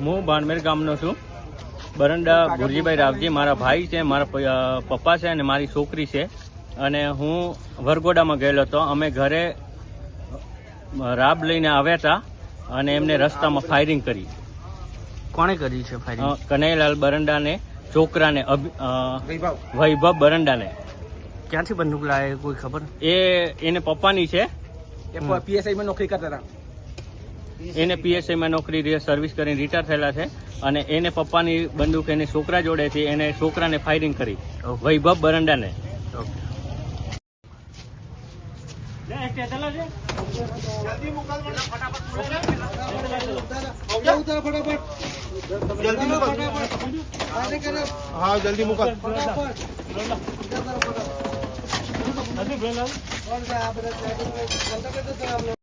હું બાણમેર ગામનો છું. બરંડા ભુરજીભાઈ રાવજી મારા ભાઈ છે મારા પપ્પા છે અને મારી છોકરી છે. અને હું વરગોડામાં ગયેલો હતો. અમે ઘરે રાબ લઈને આવ્યા હતા અને એમને રસ્તામાં ફાયરિંગ કરી. કોણે કરી છે ફાયરિંગ કનૈયાલાલ બરંડાને છોકરાને અભિ- વૈભવ. બરંડાને. ક્યાંથી બંદૂક લાવે કોઈ ખબર? એ એને પપ્પાની છે. પીએસઆઈમાં નોકરી કરતા હતા. એને પીએસઆઈમાં નોકરી રી- સર્વિસ કરીને રિટાયર થયેલા છે અને એને પપ્પાની બંદૂક એને છોકરા જોડેથી એને છોકરાને ફાયરિંગ કરી. વૈભવ બરંડાને. હા જલ્દી મોકલ.